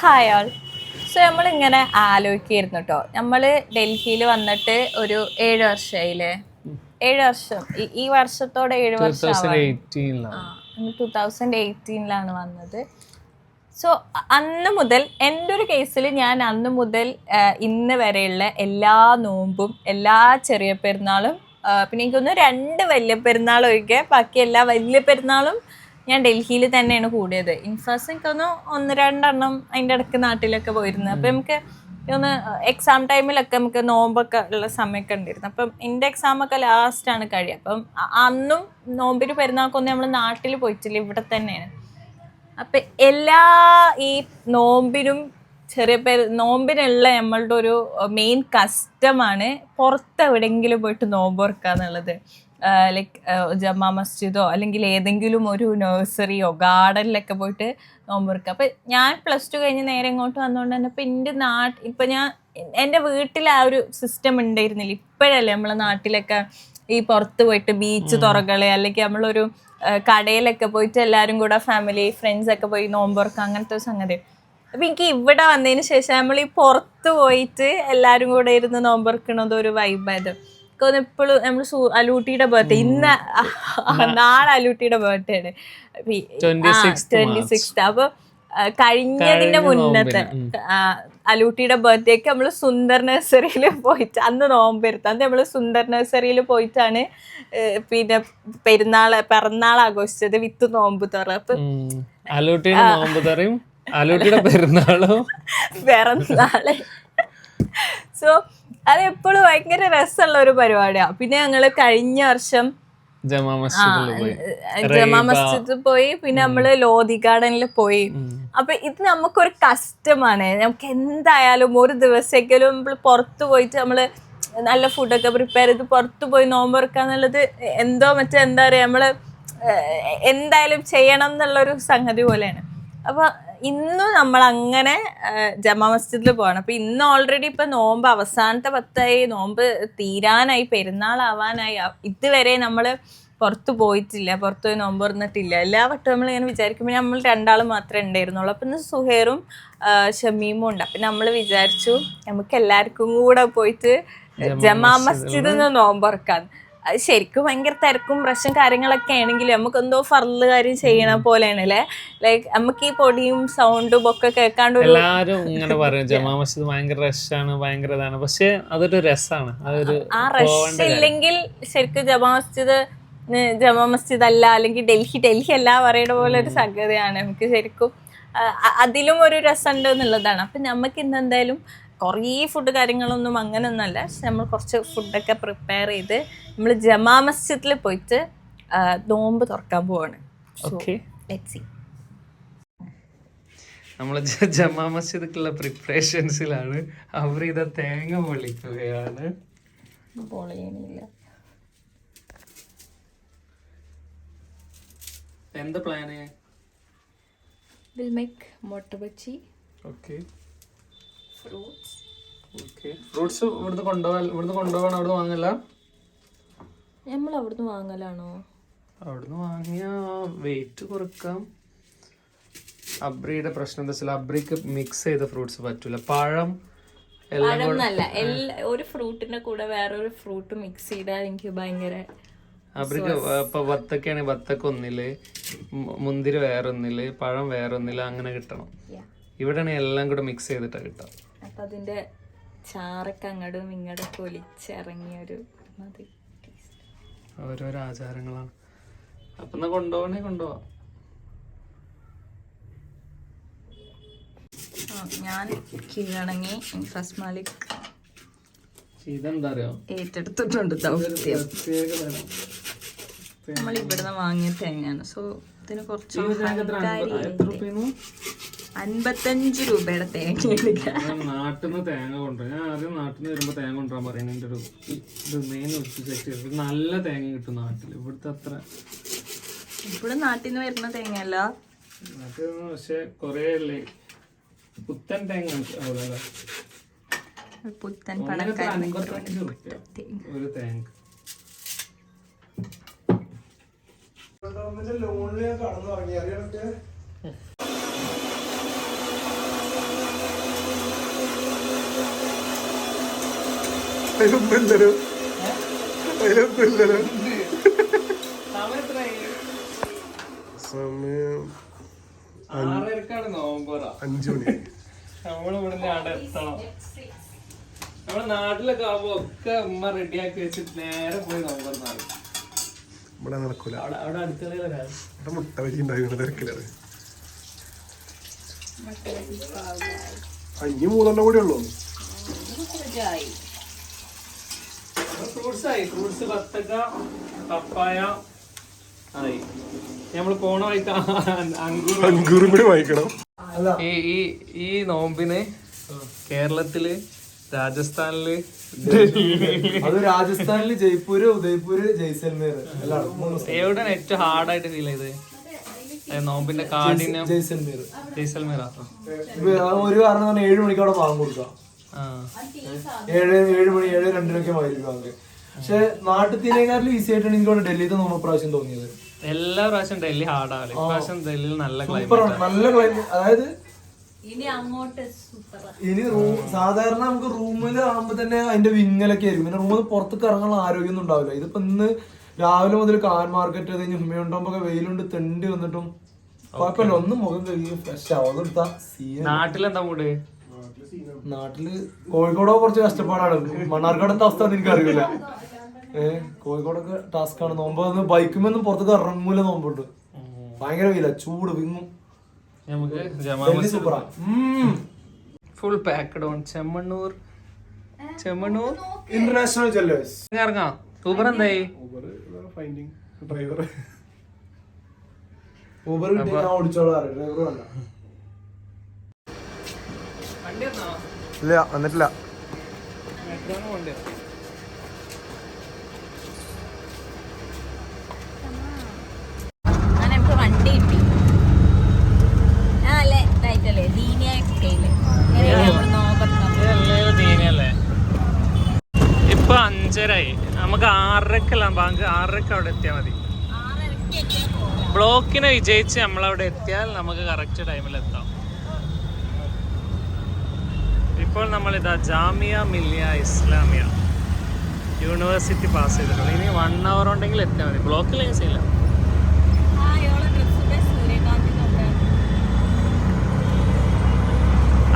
Hi ആൾ so നമ്മളിങ്ങനെ ആലോചിക്കായിരുന്നു കേട്ടോ നമ്മൾ ഡൽഹിയിൽ വന്നിട്ട് ഒരു ഏഴ് വർഷമായില്ലേ ഏഴ് വർഷം. ഈ- ഈ വർഷത്തോടെ ഏഴ് വർഷം ടൂ തൗസൻഡ് എയ്റ്റീനിലാണ് വന്നത്. സോ അന്ന് മുതൽ എന്റെ ഒരു കേസിൽ ഞാൻ അന്ന് മുതൽ ആ, ഇന്ന് വരെയുള്ള എല്ലാ നോമ്പും എല്ലാ ചെറിയ പെരുന്നാളും ആ, പിന്നെ എനിക്കൊന്ന് രണ്ട് വലിയ പെരുന്നാൾ ഒഴികെ ബാക്കി എല്ലാ വലിയ പെരുന്നാളും ഞാൻ ഡൽഹിയിൽ തന്നെയാണ് കൂടിയത്. ഇൻഫാസ് എനിക്കൊന്ന് ഒന്ന് രണ്ടെണ്ണം അതിന്റെ ഇടയ്ക്ക് നാട്ടിലൊക്കെ പോയിരുന്നു. അപ്പം നമുക്ക് ഒന്ന് എക്സാം ടൈമിലൊക്കെ നമുക്ക് നോമ്പൊക്കെ ഉള്ള സമയമൊക്കെ ഉണ്ടായിരുന്നു. അപ്പം എന്റെ എക്സാമൊക്കെ ലാസ്റ്റാണ് കഴിയുക. അപ്പം അന്നും നോമ്പിന് പെരുന്നാൾക്കൊന്നും നമ്മൾ നാട്ടിൽ പോയിട്ടില്ല. ഇവിടെ തന്നെയാണ്. അപ്പം എല്ലാ ഈ നോമ്പിനും ചെറിയ പേര് നോമ്പിനുള്ള നമ്മളുടെ ഒരു മെയിൻ കസ്റ്റമാണ് പുറത്ത് എവിടെയെങ്കിലും പോയിട്ട് നോമ്പ് ഓർക്കുക എന്നുള്ളത് ലൈക്ക് ജമാ മസ്ജിദോ അല്ലെങ്കിൽ ഏതെങ്കിലും ഒരു നഴ്സറിയോ ഗാർഡനിലൊക്കെ പോയിട്ട് നോമ്പ് തുറക്കുക അപ്പം ഞാൻ പ്ലസ് ടു കഴിഞ്ഞ് നേരെ ഇങ്ങോട്ട് വന്നുകൊണ്ട് തന്നെ ഇപ്പം എന്റെ നാട്ട് ഇപ്പം ഞാൻ എന്റെ വീട്ടിൽ ആ ഒരു സിസ്റ്റം ഉണ്ടായിരുന്നില്ല ഇപ്പോഴല്ലേ നമ്മളെ നാട്ടിലൊക്കെ ഈ പുറത്ത് പോയിട്ട് ബീച്ച് തുറകൾ അല്ലെങ്കിൽ നമ്മളൊരു കടയിലൊക്കെ പോയിട്ട് എല്ലാവരും കൂടെ ഫാമിലി ഫ്രണ്ട്സ് ഒക്കെ പോയി നോമ്പുറക്കുക അങ്ങനത്തെ ഒരു സംഗതി. അപ്പൊ എനിക്ക് ഇവിടെ വന്നതിന് ശേഷം നമ്മൾ ഈ പുറത്ത് പോയിട്ട് എല്ലാവരും കൂടെ ഇരുന്ന് നോമ്പുറക്കണത് ഒരു വൈബായത് എപ്പോഴും നമ്മൾ അലൂട്ടിയുടെ ബർത്ത്ഡേ ഇന്ന് നാളെ അലൂട്ടിയുടെ ബർത്ത്ഡേ ആണ്. 26th ട്വന്റി സിക്സ് അപ്പൊ കഴിഞ്ഞതിന്റെ മുന്നത്തെ അലൂട്ടിയുടെ അലൂട്ടിയുടെ ബർത്ത്ഡേക്ക് നമ്മൾ സുന്ദർ നഴ്സറിയിൽ പോയിട്ട് അന്ന് നോമ്പെടുത്ത് അന്ന് നമ്മൾ സുന്ദർ നഴ്സറിയിൽ പോയിട്ടാണ് പിന്നെ പെരുന്നാൾ പിറന്നാൾ ആഘോഷിച്ചത് വിത്ത് നോമ്പ് തുറ. അപ്പൊ അലൂട്ടിയുടെ നോമ്പ് തറയും അലൂട്ടിയുടെ പെരുന്നാളും. പിറന്നാൾ. സോ അത് എപ്പോഴും ഭയങ്കര രസമുള്ള ഒരു പരിപാടിയാണ് പിന്നെ ഞങ്ങൾ കഴിഞ്ഞ വർഷം ജമാ മസ്ജിദിൽ പോയി. ജമാ മസ്ജിദിൽ പോയി. പിന്നെ നമ്മൾ ലോധി ഗാർഡനിൽ പോയി. അപ്പൊ ഇത് നമുക്കൊരു കസ്റ്റമാണ് നമുക്ക് എന്തായാലും ഒരു ദിവസമെങ്കിലും നമ്മൾ പുറത്തു പോയിട്ട് നമ്മൾ നല്ല ഫുഡൊക്കെ പ്രിപ്പയർ ചെയ്ത് പുറത്തു പോയി നോമ്പ് എന്നുള്ളത് എന്തോ മറ്റേ എന്താ പറയാ നമ്മൾ എന്തായാലും ചെയ്യണം എന്നുള്ള ഒരു സംഗതി പോലെയാണ്. അപ്പൊ ഇന്നും നമ്മൾ അങ്ങനെ ജമാ മസ്ജിദിൽ പോകണം അപ്പൊ ഇന്ന് ഓൾറെഡി ഇപ്പൊ നോമ്പ് അവസാനത്തെ പത്തായി നോമ്പ് തീരാനായി പെരുന്നാളാവാനായി. ഇതുവരെ നമ്മൾ പുറത്ത് പോയിട്ടില്ല പുറത്ത് പോയി നോമ്പ് തുറന്നിട്ടില്ല. എല്ലാ വട്ടവും നമ്മൾ ഇങ്ങനെ വിചാരിക്കുമ്പോൾ നമ്മൾ രണ്ടാളും മാത്രമേ ഉണ്ടായിരുന്നുള്ളൂ. അപ്പം ഇന്ന് സുഹേറും ഷമീമും ഉണ്ട്. അപ്പം നമ്മൾ വിചാരിച്ചു നമുക്ക് എല്ലാവർക്കും കൂടെ പോയിട്ട് ജമാ മസ്ജിദിൽ നിന്ന് നോമ്പ് തുറക്കാൻ അത് ശരിക്കും ഭയങ്കര തിരക്കും പ്രശ്നം കാര്യങ്ങളൊക്കെ ആണെങ്കിലും നമുക്ക് എന്തോ ഫറൽ കാര്യം ചെയ്യണ പോലെയാണ് അല്ലേ ലൈക്ക് നമുക്ക് ഈ പൊടിയും സൗണ്ടും ഒക്കെ കേൾക്കാണ്ട് എല്ലാരും ഇങ്ങനെ പറയും ജമാ മസ്ജിദ് ഭയങ്കര റഷാണ് ഭയങ്കര ഇതാണ്. പക്ഷെ അതൊരു രസാണ്. അതൊരു ആ റഷ് ഇല്ലെങ്കിൽ ശരിക്കും ജമാ മസ്ജിദ് ജമാ മസ്ജിദ് അല്ല അല്ലെങ്കിൽ ഡൽഹി ഡൽഹി അല്ല പറയുന്ന പോലെ ഒരു സംഗതിയാണ്. നമുക്ക് ശരിക്കും അതിലും ഒരു രസമുണ്ട് എന്നുള്ളതാണ്. അപ്പം നമുക്ക് ഇന്ന് എന്തായാലും കുറേ ഫുഡ് കാര്യങ്ങളൊന്നും അങ്ങനെയൊന്നുമല്ല പക്ഷെ നമ്മൾ കുറച്ച് ഫുഡൊക്കെ പ്രിപ്പയർ ചെയ്ത് നമ്മൾ ജമാ മസ്ജിദിൽ പോയിട്ട് നോമ്പ് തുറക്കാൻ പോവാണ്. നമ്മൾ ജമാ മസ്ജിദിക്കുള്ള പ്രിപ്പറേഷൻസിലാണ് അവർ ഇത് തേങ്ങ പൊളിക്കുകയാണ്. എന്താ പ്ലാന് വിൽ മേക്ക് മുട്ട ബച്ചി ഓക്കെ ഫ്രൂട്ട്സ് ഫ്രൂട്ട്സ് ഇവിടുന്ന് കൊണ്ടുപോകാൻ ഇവിടുന്ന് കൊണ്ടുപോകണം അവിടുന്ന് വാങ്ങല്ല നമ്മൾ അവിടുന്ന് വാങ്ങലാണോ? അവിടുന്ന് വാങ്ങിയാ വെയിറ്റ് കുറക്കാം. അബ്രിയുടെ പ്രശ്നം എന്താ വെച്ചാൽ അബ്രിക്ക് മിക്സ് ചെയ്ത ഫ്രൂട്ട്സ് പറ്റൂല. പഴം എല്ലാം പഴമൊന്നല്ല എല്ലാ ഒരു ഫ്രൂട്ടിന്റെ കൂടെ വേറൊരു ഫ്രൂട്ട് മിക്സ് ചെയ്താൽ എനിക്ക് ഭയങ്കര അബ്രിക്ക് ഇപ്പൊ വത്തക്കാണെങ്കിൽ വത്തക്ക ഒന്നിൽ മുന്തിരി വേറൊന്നിൽ പഴം വേറൊന്നിൽ അങ്ങനെ കിട്ടണം. ഇവിടെ എല്ലാം കൂടെ മിക്സ് ചെയ്തിട്ടാ കിട്ടാം. അപ്പൊ അതിന്റെ ചാറൊക്കെ അങ്ങടും ഇങ്ങടൊക്കെ ഒലിച്ചിറങ്ങിയ ഒരു മതി. ഓരോരോ ആചാരങ്ങളാണ് അപ്പൊ എന്നാ കൊണ്ടുപോകണേ കൊണ്ടുപോവാ ഞാൻ കീഴണങ്ങി ഫസ്റ്റ് മാലിക് ഏറ്റെടുത്തിട്ടുണ്ട് ദൗത്യം. നമ്മൾ ഇവിടുന്ന് വാങ്ങിയ തേങ്ങയാണ്. സോ ഇതിന് കുറച്ച് അൻപത്തഞ്ച് രൂപയുടെ തേങ്ങ എടുക്കുക നാട്ടിൽ നിന്ന് തേങ്ങ കൊണ്ടുവരും. ഞാൻ ആദ്യം നാട്ടിൽ നിന്ന് വരുമ്പോൾ തേങ്ങ കൊണ്ടുവരാൻ പറയുന്നത് എന്റെ ഒരു ഇത് മെയിൻ ഒറ്റ നല്ല തേങ്ങ കിട്ടും നാട്ടിൽ ഇവിടുത്തെ അത്ര ഇവിടെ നാട്ടിൽ നിന്ന് വരുന്ന തേങ്ങയല്ല. നാട്ടിൽ നിന്ന് പക്ഷെ കുറേ അല്ലേ? പുത്തൻ തേങ്ങ അവിടെ. അല്ലേ? പുത്തൻ ഒന്നിനൊക്കെ പണക്കാരനെ അൻപത്തഞ്ച് റുപ്യ തേങ്ങ. അതിലൊന്നുമില്ലല്ലോ സമയം അഞ്ചു മണി നമ്മുടെ നാട്ടിലൊക്കെ ആവുമ്പോ ഒക്കെ ഉമ്മ റെഡിയാക്കി വെച്ചിട്ട് നേരെ പോയി നോമ്പർ ഇവിടെ നടക്കൂല. അവിടെ അടുക്കളയിലൊക്കെ ഇവിടെ മുട്ട തിരക്കിലാണ് അഞ്ഞു മൂന്നെണ്ണം കൂടി ഉള്ളൂ. ഫ്രൂട്ട്സ് ആയി ഫ്രൂട്ട്സ് ബത്തക്ക പപ്പായ. ആയി. നമ്മൾ പോണ വഴിക്ക് അങ്കൂർ കൂടി വാങ്ങിക്കണം. ഈ ഈ ഈ നോമ്പിന് കേരളത്തിൽ രാജസ്ഥാനിൽ അത് രാജസ്ഥാനിൽ ജയ്പൂര് ഉദയ്പൂര് ജയ്സൽമീർ. എവിടെയാണ് ഏറ്റവും ഹാർഡായിട്ട് ഫീൽ ചെയ്ത് നോമ്പിന്റെ കാഠിന്യം? ജയ്സൽമേർ. ജയ്സൽമീർ ആ. ഒരു കാരണം ഏഴ് മണിക്ക് പാകം വാങ്ങാൻ കൊടുക്കാം. ആ ഏഴ് ഏഴ് മണി ഏഴ് രണ്ടിനൊക്കെ വാങ്ങിക്കും വാങ്ങി പക്ഷെ നാട്ടിലേക്കാട്ടിലും ഈസി ആയിട്ടാണ് എനിക്ക് ഡൽഹിയിൽ നിന്ന് പ്രാവശ്യം തോന്നിയത്. എല്ലാ പ്രാവശ്യം ഡൽഹി ഹാർഡാണ്. ഇപ്രാവശ്യം ഡൽഹിയിൽ നല്ല ക്ലൈമറ്റ് നല്ല ക്ലൈമറ്റ് അതായത് ഇനി അങ്ങോട്ട് ഇനി റൂം സാധാരണ നമുക്ക് റൂമിൽ ആകുമ്പോ തന്നെ അതിന്റെ വിങ്ങലൊക്കെ ആയിരിക്കും. പിന്നെ റൂമിൽ പുറത്തേക്ക് ഇറങ്ങാനുള്ള ആരോഗ്യമൊന്നും ഉണ്ടാവില്ല. ഇതിപ്പോ ഇന്ന് രാവിലെ മുതൽ കാൻ മാർക്കറ്റ് കഴിഞ്ഞ് ഉമ്മയുണ്ടാകുമ്പോ വെയിലുണ്ട് തെണ്ടി വന്നിട്ടും. കുഴപ്പമില്ല. ഒന്ന് മുഖം കഴുകി ഫ്രഷ് ആവും. അതെടുത്താ നാട്ടിലെന്താ മൂട്? നാട്ടിൽ കോഴിക്കോടോ കുറച്ച് കഷ്ടപ്പാടാണ്. മണ്ണാർക്കാടത്തെ അവസ്ഥ എനിക്ക് അറിയില്ല ഏഹ് കോഴിക്കോടൊക്കെ ടാസ്ക് ആണ്. നോമ്പ് വന്ന് ബൈക്കുമൊന്നും പുറത്തേക്ക് ഇറങ്ങൂല നോമ്പുണ്ട്. ഭയങ്കര വെയില. ചൂട് വിങ്ങും. Full packed on Chemmannur. Chemmannur international jewellers ഇറങ്ങാം. ഊബർ എന്തായി? ഫൈൻഡിങ് ഡ്രൈവർ ഊബർ ഓടിച്ചോളാം. ഡ്രൈവർ വേണ്ട വണ്ടി വന്നോ ഇല്ല വന്നിട്ടില്ല മെട്രോന്ന് വണ്ടി അങ്ങനെ നമുക്ക് വണ്ടി കിട്ടി ആ അല്ലേ ഇതായിട്ടല്ലേ ദീനിയ സ്കെയിൽ വന്നിട്ടില്ല. ഇപ്പൊ അഞ്ചരായി നമുക്ക് ആറരക്കെല്ലാം ബാങ്ക് ആറരക്ക് അവിടെ എത്തിയാൽ മതി. ബ്ലോക്കിനെ വിജയിച്ച് നമ്മളവിടെ എത്തിയാൽ നമുക്ക് കറക്റ്റ് ടൈമിൽ എത്താം. ഇപ്പോൾ നമ്മൾ ഇതാ ജാമിയ മില്ലിയ ഇസ്ലാമിയ. യൂണിവേഴ്സിറ്റി പാസ് ചെയ്തിട്ടുണ്ട് ഇനി വൺ അവർ ഉണ്ടെങ്കിൽ എത്തിയാൽ മതി. ബ്ലോക്കിൽ നോക്കാൻ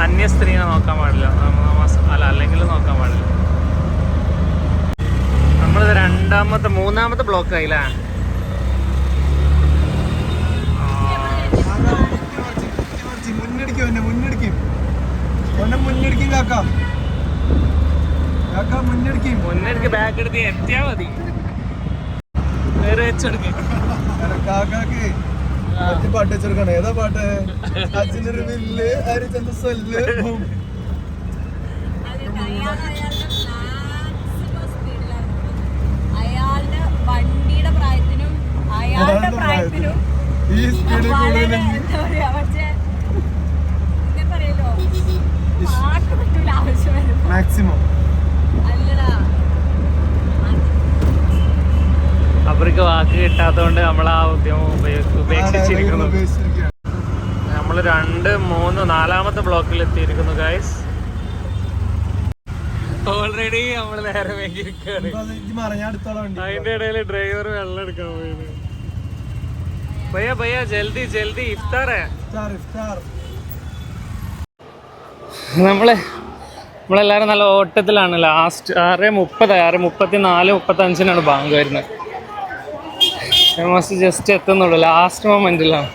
അന്യ സ്ത്രീനെ നോക്കാൻ പാടില്ല. അല്ല അല്ലെങ്കിൽ നോക്കാൻ പാടില്ല. നമ്മളിത് രണ്ടാമത്തെ മൂന്നാമത്തെ ബ്ലോക്ക് ആയില്ലേ മുന്നടിക്കും എന്നെ മുന്നടിക്കും എന്നെ മുന്നടിക്കും കാക്ക. കാക്ക മുന്നടിക്കും മുന്നേക്ക് ബാക്ക് എടുത്ത് എത്തിയാ മതി. വേറെ വെച്ചെടുക്ക്. കാക്കാക്ക് അച്ഛൻ പാട്ട് വെച്ചെടുക്കണം. ഏതാ പാട്ട്? അച്ഛനൊരു വില്ല് അരിച്ചെന്ത സ്വല്ല്. അയാളുടെ വണ്ടിയുടെ പ്രായത്തിനും അയാളുടെ പ്രായത്തിനും ഈ സ്പീഡിൽ കൂടുതലും പക്ഷേ ഇങ്ങനെ പറയല്ലോ പാട്ട് പറ്റൂല ആവശ്യം വരുമ്പോ മാക്സിമം. അല്ലടാ. അവർക്ക് വാക്ക് കിട്ടാത്തതുകൊണ്ട് നമ്മൾ ആ ഉദ്യമം ഉപേക്ഷിച്ചിരിക്കുന്നു. നമ്മൾ രണ്ട് മൂന്ന് നാലാമത്തെ ബ്ലോക്കിൽ എത്തിയിരിക്കുന്നു ഗൈസ് ഓൾറെഡി നമ്മൾ നേരെ വേണ്ടിയിരിക്കുകയാണ് അതിന്റെ ഇടയിൽ ഡ്രൈവർ വെള്ളം എടുക്കാൻ പോയത് ഭയ്യ ഭയ്യ ജൽദി ജൽദി ഇഫ്താറേ. ഇഫ്താർ ഇഫ്താർ. നമ്മൾ നമ്മളെല്ലാരും നല്ല ഓട്ടത്തിലാണ്. ലാസ്റ്റ് ആറ് മുപ്പത് ആറ് മുപ്പത്തി നാല് മുപ്പത്തഞ്ചിനാണ് ബാങ്ക് വരുന്നത്. ഓൾമോസ്റ്റ് ജസ്റ്റ് എത്തുന്നുള്ളൂ. ലാസ്റ്റ് മൊമെന്റിലാണ്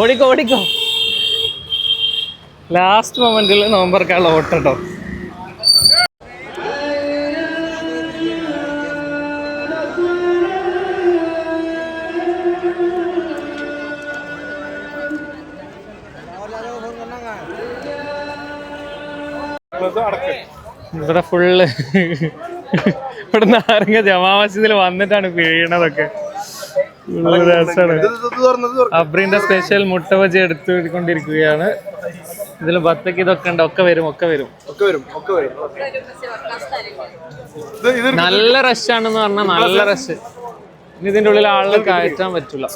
ഓടിക്കോ ഓടിക്കോ. ലാസ്റ്റ് മൊമെന്റിൽ നോമ്പർക്കാനുള്ള ഓട്ടം ഇവിടെ ഫുള്ള് ഇവിടെ നാരങ്ങ ജമാ മസ്ജിദിൽ വന്നിട്ടാണ് വീണതൊക്കെ. അബ്രീന്റെ സ്പെഷ്യൽ മുട്ട ബജി എടുത്തുകൊണ്ടിരിക്കുകയാണ് ഇതിൽ ബത്തക്ക് ഇതൊക്കെ ഉണ്ട്. ഒക്കെ വരും ഒക്കെ വരും. നല്ല റഷ് ആണെന്ന് പറഞ്ഞാൽ നല്ല റഷ് ഇനി ഇതിന്റെ ഉള്ളിൽ ആളുകൾ കയറ്റാൻ പറ്റൂല.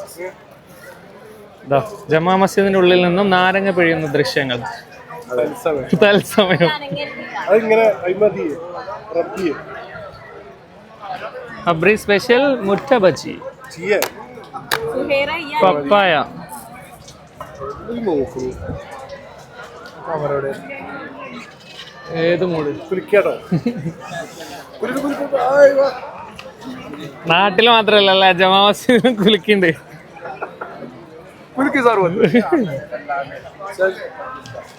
ജമാ മസ്ജിദിന്റെ ഉള്ളിൽ നിന്നും നാരങ്ങ പിഴിയുന്ന ദൃശ്യങ്ങൾ. തത്സമയം. അതിങ്ങനെ അബ്രി സ്പെഷ്യൽ മുട്ട ബജി. പപ്പായ. ഏത് മൂട്? കുലിക്കാട്ടോ. നാട്ടിൽ മാത്രല്ല ജമാവാസി കുലുക്കിണ്ട് കുലുക്കി സാർ വന്നു.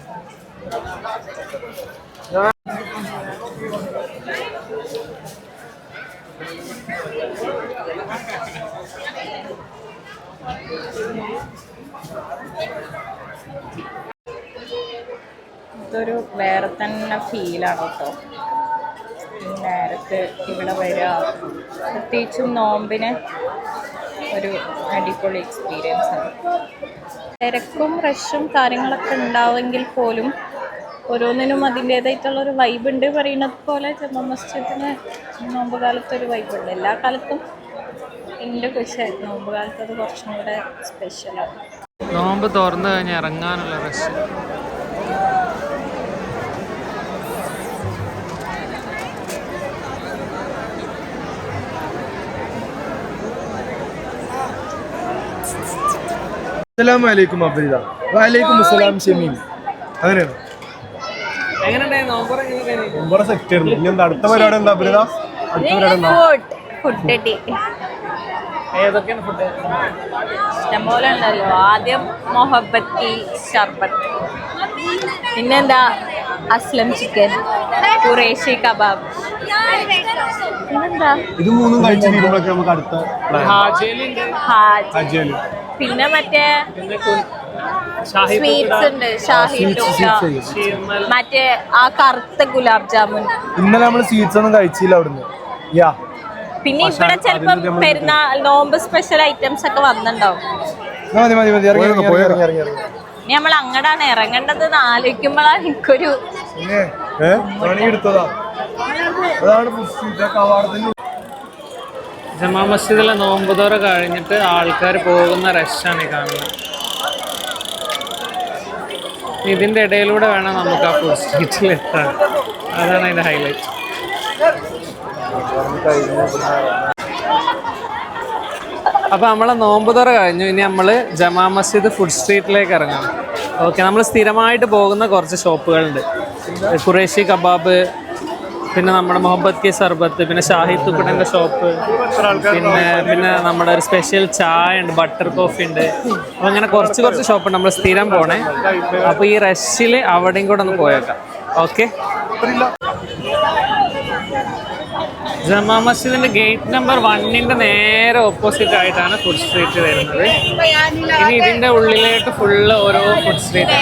ഇതൊരു വേറെ തന്നെ ഫീലാണ് കേട്ടോ. നേരത്തെ ഇവിടെ വരിക. പ്രത്യേകിച്ചും നോമ്പിന് ഒരു അടിപൊളി എക്സ്പീരിയൻസ് ആണ്. തിരക്കും റഷും കാര്യങ്ങളൊക്കെ ഉണ്ടാവുമെങ്കിൽ പോലും ഓരോന്നിനും അതിന്റേതായിട്ടുള്ള ഒരു വൈബ് ഉണ്ട് പറയുന്നത് പോലെ. ജമ്മ മസ്ജിദിന് നോമ്പ് കാലത്ത് ഒരു വൈബ് ഉണ്ട് എല്ലാ കാലത്തും എന്റെ പക്ഷേ നോമ്പ് കാലത്ത് അത് കുറച്ചും കൂടെ സ്പെഷ്യലാണ് നോമ്പ് തുറന്നു കഴിഞ്ഞ് ഇറങ്ങാനുള്ള റഷ് അസ്സലാമു അലൈക്കും അബ്രിദ വലൈക്കും അസ്സലാം ഷമീം. അങ്ങനെയാണ്? ഒമ്പറ സെറ്റ് ആയിരുന്നു ഇനി എന്താ? അടുത്ത പരിപാടി എന്താ അബ്രിദ അടുത്ത പരിപാടി എന്താ? ഫുഡ് ഫുഡ് ടീ ഏതൊക്കെയാണ് ഫുഡ് ഇഷ്ടംപോലെ ഉണ്ടല്ലോ. ആദ്യം മൊഹബത്തി ഷർബത്ത് പിന്നെന്താ? അസ്ലം ചിക്കൻ കുറേശി കബാബ്. പിന്നെന്താ? ഇത് മൂന്നും കഴിച്ച് തീരുമ്പോഴൊക്കെ നമുക്ക് അടുത്ത പിന്നെ മറ്റേ സ്വീറ്റ്സ് ഉണ്ട് ഷാഹി മറ്റേ ആ കറുത്ത ഗുലാബ് ജാമുൻ. ഇന്നലെ നമ്മൾ സ്വീറ്റ്സ് ഒന്നും കഴിച്ചില്ല അവിടുന്ന്. യാ. പിന്നെ ഇവിടെ ചിലപ്പം പെരുന്നാൾ നോമ്പ് സ്പെഷ്യൽ ഐറ്റംസ് ഒക്കെ വന്നിട്ടുണ്ടാവും. മതി മതി മതി. ഇറങ്ങി ഇറങ്ങി ഇറങ്ങി ഇറങ്ങി ഇറങ്ങി. ഇനി നമ്മൾ അങ്ങടാണ് ഇറങ്ങേണ്ടത് എന്ന് ആലോചിക്കുമ്പോഴാണ് എനിക്കൊരു ജമാ മസ്ജിദിലെ നോമ്പ് തുറ കഴിഞ്ഞിട്ട് ആൾക്കാർ പോകുന്ന റഷാണ് ഈ കാണുന്നത്. ഇതിന്റെ ഇടയിലൂടെ വേണം നമുക്ക് ആ ഫുഡ് സ്ട്രീറ്റിൽ എത്താൻ. അതാണ് അതിന്റെ ഹൈലൈറ്റ് അപ്പോൾ നമ്മളെ നോമ്പ് കഴിഞ്ഞു. ഇനി നമ്മൾ ജമാ മസ്ജിദ് ഫുഡ് സ്ട്രീറ്റിലേക്ക് ഇറങ്ങാം ഓക്കെ നമ്മൾ സ്ഥിരമായിട്ട് പോകുന്ന കുറച്ച് ഷോപ്പുകളുണ്ട് കുറേശി കബാബ് പിന്നെ നമ്മുടെ മുഹബത്ത് കെ സർബത്ത് പിന്നെ ഷാഹിദ് തുക്കടന്റെ ഷോപ്പ് പിന്നെ പിന്നെ നമ്മുടെ ഒരു സ്പെഷ്യൽ ചായ ഉണ്ട് ബട്ടർ കോഫി ഉണ്ട്. അപ്പോൾ അങ്ങനെ കുറച്ച് കുറച്ച് ഷോപ്പ് നമ്മൾ സ്ഥിരം പോണേ. അപ്പോൾ ഈ റഷിൽ അവിടെയും കൂടെ ഒന്ന് പോയേക്കാം. ഓക്കെ ജമാ മസ്ജിദിന്റെ ഗേറ്റ് നമ്പർ വണ്ണിന്റെ നേരെ ഓപ്പോസിറ്റ് ആയിട്ടാണ് ഫുഡ് സ്ട്രീറ്റ് വരുന്നത്. ഇനി ഇതിന്റെ ഉള്ളിലേക്ക് ഫുള്ള് ഓരോ ഫുഡ് സ്ട്രീറ്റ്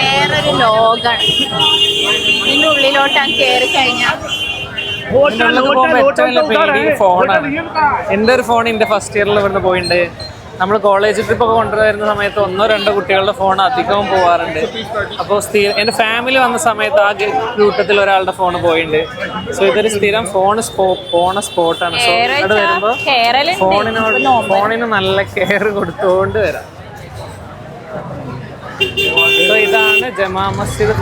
ലോകാണ് ഇതിന്റെ ഉള്ളിലോട്ടാണ് കയറി കഴിഞ്ഞാൽ എന്റെ ഒരു ഫോൺ എന്റെ ഫസ്റ്റ് ഇയറിൽ ഇവിടുന്ന് പോയിട്ടുണ്ട് നമ്മൾ കോളേജ് ട്രിപ്പ് ഒക്കെ കൊണ്ടുവരുന്ന സമയത്ത് ഒന്നോ രണ്ടോ കുട്ടികളുടെ ഫോൺ അധികവും പോവാറുണ്ട്. അപ്പോൾ സ്ഥിരം എന്റെ ഫാമിലി വന്ന സമയത്ത് ആ കൂട്ടത്തിൽ ഒരാളുടെ ഫോൺ പോയിട്ടുണ്ട് സോ ഇതൊരു സ്ഥിരം ഫോൺ പോണ സ്പോട്ടാണ് സോ ഇവിടെ വരുമ്പോൾ ഫോണിനോട് ഫോണിന് നല്ല കെയർ കൊടുത്തുകൊണ്ട് വരാം. സോ ഇതാണ് ജമാ മസ്ജിദ്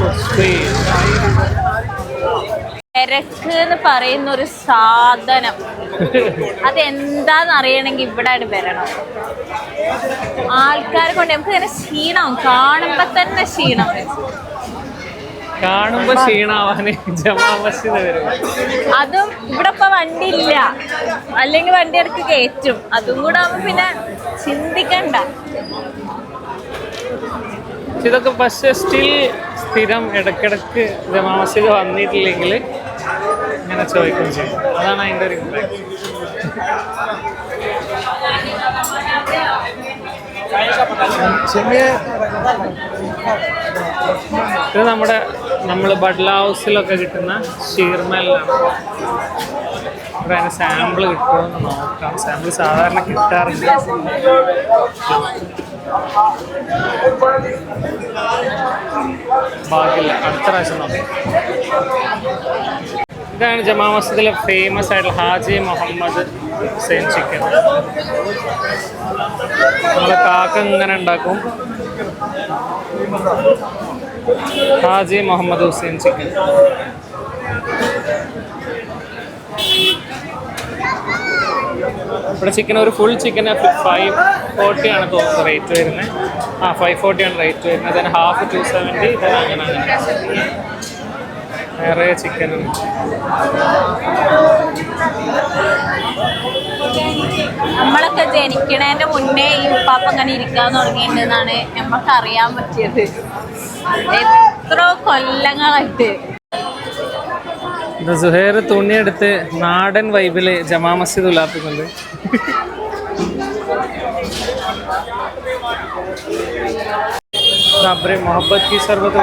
തിരക്ക് എന്ന് പറയുന്ന ഒരു സാധനം. അത് അതെന്താന്ന് അറിയണമെങ്കിൽ ഇവിടെ വരണം. ആൾക്കാരെ കൊണ്ട് നമുക്ക് ഇങ്ങനെ ക്ഷീണം കാണുമ്പോ തന്നെ ക്ഷീണം. കാണുമ്പോ ക്ഷീണാവാന് അതും ഇവിടെ ഇപ്പൊ വണ്ടി ഇല്ല അല്ലെങ്കിൽ വണ്ടി ഇടയ്ക്ക് കയറ്റും അതും കൂടെ ആവുമ്പോ പിന്നെ ചിന്തിക്കണ്ട. ഇതൊക്കെ പക്ഷേ സ്റ്റിൽ സ്ഥിരം ഇടക്കിടക്ക് ജമാ മസ്ജിദ് വന്നിട്ടില്ലെങ്കിൽ ഇങ്ങനെ ചോദിക്കുകയും ചെയ്യും. അതാണ് അതിന്റെ ഒരു ഇമ്പാക്ട്. ഇത് നമ്മുടെ നമ്മൾ ബഡ്ല ഹൗസിലൊക്കെ കിട്ടുന്ന ഷീർമെല്ലാണ് ഇവിടെ അതിന് സാമ്പിൾ കിട്ടുമെന്ന് നോക്കാം. സാമ്പിൾ സാധാരണ കിട്ടാറില്ല. ബാക്കില്ല അടുത്ത പ്രാവശ്യം നോക്കാം. ഇതാണ് ജമാ മസ്ജിദിലെ ഫേമസ് ആയിട്ടുള്ള ഹാജി മുഹമ്മദ് ഹുസൈൻ ചിക്കൻ നമ്മളെ കാക്ക ഇങ്ങനെ ഉണ്ടാക്കും. ഹാജി മുഹമ്മദ് ഹുസൈൻ ചിക്കൻ ഇവിടെ ചിക്കൻ ഒരു ഫുൾ ചിക്കൻ ഫൈവ് ഫോർട്ടി ആണ് തോന്നുന്നത് റേറ്റ് വരുന്നത്. ആ ഫൈവ് ഫോർട്ടി ആണ് റേറ്റ് വരുന്നത്. ഹാഫ് ടു സെവന്റി അങ്ങനെ അങ്ങനെ. നിറയെ ചിക്കനും നമ്മളൊക്കെ ജനിക്കണേന്റെ മുന്നേ ഈ ഉപ്പാപ്പ അങ്ങനെ ഇരിക്കാൻ തുടങ്ങിയിട്ടുണ്ടെന്നാണ് നമ്മക്ക് അറിയാൻ പറ്റിയത്. എത്ര കൊല്ലങ്ങളായിട്ട്. സുഹേർ തുണിയെടുത്ത് നാടൻ വൈബിൽ ജമാ മസ്ജിദ് ഉലാപ്പുന്നുണ്ട് അബ്രെ കി സർവത്ത്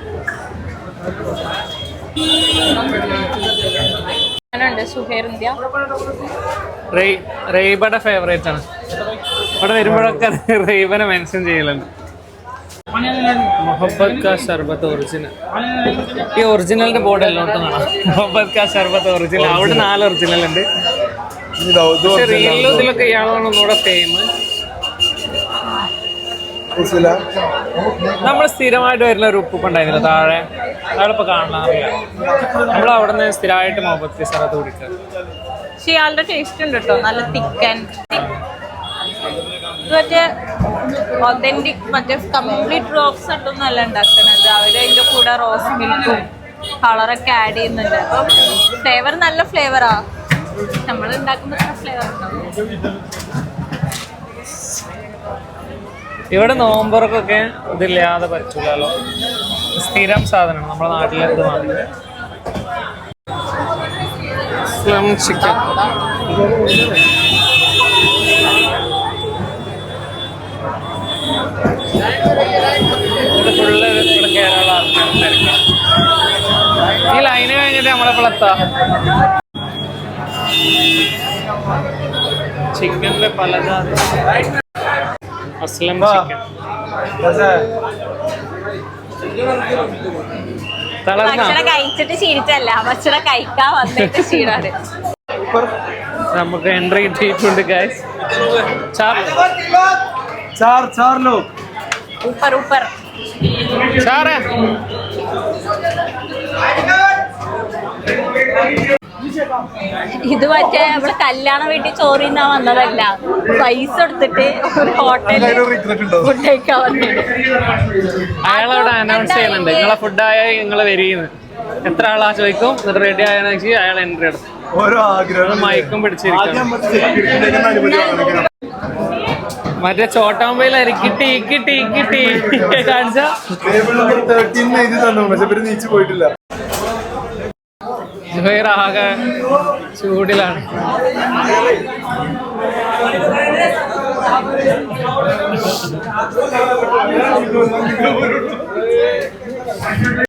റെയ്ബയുടെ ഫേവറേറ്റ് ആണ്. ഇവിടെ വരുമ്പോഴൊക്കെ റെയ്ബനെ മെൻഷൻ ചെയ്യലുണ്ട്. മൊഹബത് കാ ഷർബത്ത് ഒറിജിനൽ ഈ ഒറിജിനലിന്റെ ബോർഡ് എല്ലായിടത്തും കാണാം. മൊഹബത് കാ ഷർബത്ത് ഒറിജിനൽ അവിടെ നാല് ഒറിജിനൽ ഉണ്ട്. ഇതിലൊക്കെ ഇയാളാണ് ഒന്നുകൂടെ ഫെയിം മനസ്സില നമ്മൾ സ്ഥിരമായിട്ട് വരുന്ന ഒരു ഉപ്പ് ഉണ്ടായിരുന്നില്ല താഴെ. അയാളിപ്പോ കാണാറില്ല. നമ്മൾ അവിടെ നിന്ന് സ്ഥിരമായിട്ട് മൊഹബത് സ്ഥലത്ത് കുടിക്കുക. പക്ഷെ ഇയാളുടെ ടേസ്റ്റ് ഉണ്ട് കേട്ടോ. നല്ല തിക്കൻ മറ്റേ ഒതന്റിക് മറ്റേ കംപ്ലീറ്റ് റോക്സ് ഇട്ടൊന്നല്ല ഉണ്ടാക്കണത്. അവർ അതിന്റെ കൂടെ റോസ് മിൽക്കും കളറൊക്കെ ആഡ് ചെയ്യുന്നുണ്ട്. അപ്പം ഫ്ലേവർ നല്ല ഫ്ലേവറാ നമ്മൾ ഉണ്ടാക്കുമ്പോൾ ഫ്ലേവർ ഉണ്ടാവും ഇവിടെ നോമ്പറക്കൊക്കെ ഇതില്ലാതെ പറ്റില്ലല്ലോ സ്ഥിരം സാധനമാണ്. നമ്മുടെ നാട്ടിലെ ഇത് മാത്രം. സ്ലം ചിക്കൻ ഇത് ഫുള്ള് ഇവിടെ കേരള ആൾക്കാർക്ക്. ഈ ലൈന് കഴിഞ്ഞിട്ട് നമ്മളെപ്പോൾ എത്താം. ചിക്കനിലെ അസ്ലം ചിക്കൻ തളർന്ന ഭക്ഷണം കഴിച്ചിട്ട് ക്ഷീണിച്ചല്ല ഭക്ഷണം കഴിക്കാൻ വന്നിട്ട് ക്ഷീണാണ് നമുക്ക് എൻട്രി കിട്ടിയിട്ടുണ്ട് ഗൈസ് ചാർ चार चार लोग ഊപ്പർ ഊപ്പർ ചാറേ ഇത് മറ്റേ നമ്മൾ കല്യാണ വീട്ടിൽ ചോറ് തിന്നാൻ വന്നതല്ല. പൈസ എടുത്തിട്ട് ഒരു ഹോട്ടലിൽ റിഗ്രറ്റ് ഉണ്ടോ? ഫുഡ് കഴിക്കാൻ വന്നത് അയാളവിടെ അനൗൺസ് ചെയ്യുന്നുണ്ട്. നിങ്ങളെ ഫുഡായ നിങ്ങൾ വരികയെന്ന് എത്ര ആളാ ചോദിക്കും. എന്നിട്ട് റെഡി ആയെന്ന് വെച്ചാൽ അയാൾ എൻട്രി എടുക്കും. ഓരോ ആഗ്രഹം മയക്കും പിടിച്ചിരിക്കും മറ്റേ ചോട്ടാമ്പയിൽ കിട്ടി കിട്ടി കിട്ടി കാണിച്ച ടേബിൾ നമ്പർ തേർട്ടീൻ എഴുതി തന്നു പക്ഷെ നീച്ചു പോയിട്ടില്ല. ജുഹൈർ ആകെ ചൂടിലാണ്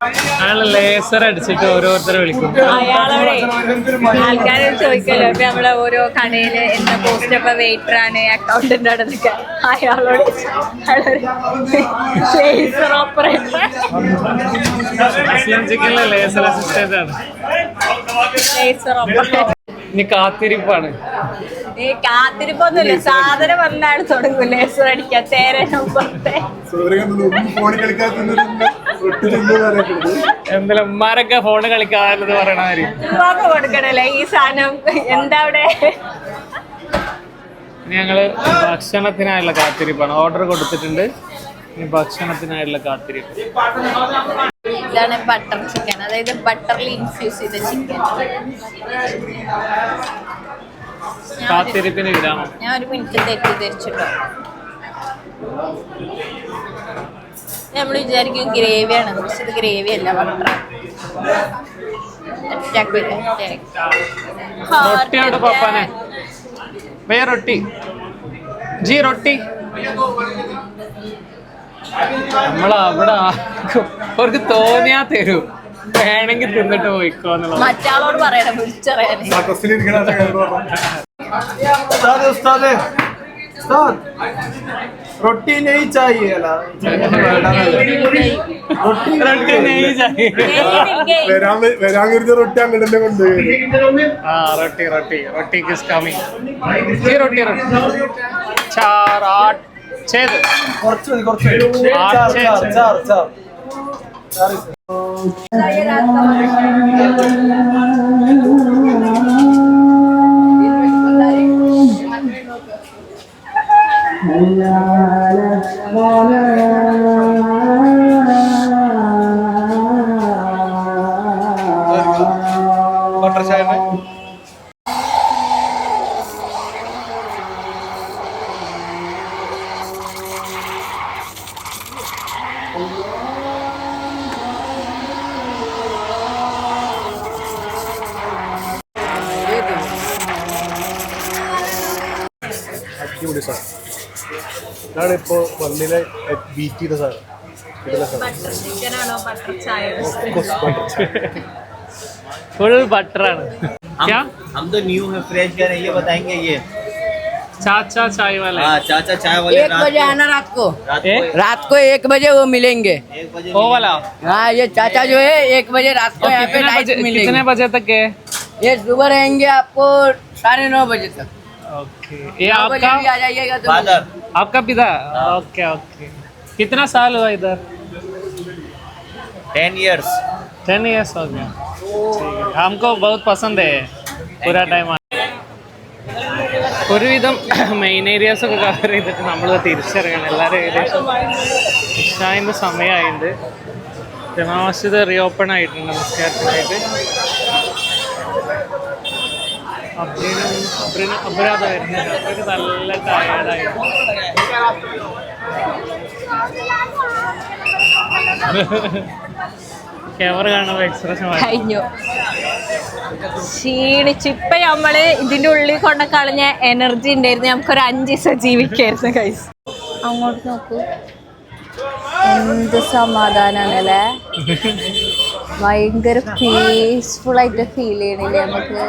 അയാൾ ലേസർ അടിച്ചിട്ട് ഓരോരുത്തരെ വിളിക്കും. അയാളവിടെ ആൾക്കാരോട് ചോദിക്കല്ലോ. ഇപ്പൊ നമ്മളെ ഓരോ കടയിൽ എന്താ പോസ്റ്റ് അപ്പൊ വെയിറ്റർ ആണ് അക്കൗണ്ടന്റ് ആണ് എന്നൊക്കെ അയാളോട് ലേസർ ഓപ്പറേറ്റർ ലേസർ അസിസ്റ്റന്റ് ആണ്. ലേസർ ഓപ്പറേറ്റർ ഇനി കാത്തിരിപ്പാണ്. ഈ കാത്തിരിപ്പൊന്നുമില്ല. സാധനം വന്നാണ് തുടങ്ങും. ലേസർ അടിക്കാൻ തേരനും പുറത്തെ ഫോണിൽ കളിക്കാത്ത ഒട്ടു തിന്നു പറയപ്പെടുന്നത് എന്തെങ്കിലും ഉമ്മാരൊക്കെ ഫോണ് കളിക്കാറുള്ളത് പറയണമാര് ഉമ്മാക്ക് കൊടുക്കണല്ലേ ഈ സാധനം എന്താ അവിടെ? ഇനി ഞങ്ങൾ ഭക്ഷണത്തിനായുള്ള കാത്തിരിപ്പാണ്. ഓർഡർ കൊടുത്തിട്ടുണ്ട്. ഭക്ഷണത്തിനായുള്ള കാത്തിരിപ്പ്. ഇതാണ് ബട്ടർ ചിക്കൻ അതായത് ബട്ടറിൽ ഇൻഫ്യൂസ് ചെയ്ത ചിക്കൻ കാത്തിരിപ്പിന് വിടാമോ ഞാൻ ഒരു മിനിറ്റ് തെറ്റിദ്ധരിച്ചിട്ടോ നമ്മൾ വിചാരിക്കും ഗ്രേവിയാണ് പക്ഷെ ഇത് ഗ്രേവി അല്ല ബട്ടർ റൊട്ടി അവിടെ പപ്പാനെ. വേ റൊട്ടി. ജി റൊട്ടി. ആർക്കും അവർക്ക് തോന്നിയാ തരൂ വേണമെങ്കിൽ തിന്നിട്ട് പോയിക്കോ എന്നുള്ളത്. മറ്റാളോട് പറയണം വിളിച്ചറിയാൻ ഉസ്താദ് ഉസ്താദ്. ഉസ്താദ് റൊട്ടി നെയ് ചായേ. വരാൻ വരാൻ കരുതിയ റൊട്ടി തന്നെ ആ റൊട്ടി റൊട്ടി. റൊട്ടി കിസ് കമ്മിങ് ഈ റൊട്ടി റൊട്ടി. ചാർ ആട്ട്. ചെയ്ത്. കുറച്ച് മതി കുറച്ച് മതി. ബീറ്റ് ചെയ്ത സാധനം ഇതിലെ സാധനം ബട്ടർ ചിക്കൻ ആണോ ബട്ടർ ചായ ഫുൾ ബട്ടറാണ് क्या हम तो न्यू है फ्रेश घर है ये बताएंगे ये चाचा चाय वाले हाँ चाचा चाय वाले एक रात बजे को- आना रात को रात ए? को रात को एक बजे वो मिलेंगे एक बजे वो वाला हाँ ये चाचा जो है एक बजे रात को और यहाँ पे कितने नाइट बजे कितने मिलेंगे बजे तक है ये सुबह रहेंगे आपको साढ़े नौ बजे तक ओके ये नौ बजे आपका भी आ जाइएगा तो फादर आपका पिता ओके ओके कितना साल हुआ इधर टेन इयर्स टेन इयर्स हो गया ठीक है हमको बहुत पसंद है पूरा टाइम ഒരുവിധം മെയിൻ ഏരിയാസ് ഒക്കെ കവർ ചെയ്തിട്ട് നമ്മൾ തിരിച്ചിറങ്ങണം എല്ലാവരും ഏകദേശം ഇഷാൻ്റെ സമയമായിട്ടുണ്ട് ജമാ മസ്ജിദ് റീഓപ്പൺ ആയിട്ടുണ്ട് നമസ്കാരത്തിനായിട്ട് അബ്രീനും അബ്രീനും അബ്രാത വരുന്നുണ്ട് അബ്രക്ക് നല്ല ടയേർഡായിട്ട് ക്യാമറ കാണുമ്പോൾ എക്സ്പ്രഷൻ കഴിഞ്ഞു. ക്ഷീണിച്ച്. ഇപ്പൊ നമ്മൾ ഇതിന്റെ ഉള്ളിൽ കൊണ്ട കളഞ്ഞ എനർജി ഉണ്ടായിരുന്നു നമുക്ക് ഒരു അഞ്ച് ദിവസം ജീവിക്കായിരുന്നു കൈസ് അങ്ങോട്ട് നോക്കൂ. എന്ത് സമാധാനാണല്ലേ? ഭയങ്കര പീസ്ഫുൾ ആയിട്ട് ഫീൽ ചെയ്യണില്ലേ നമുക്ക്.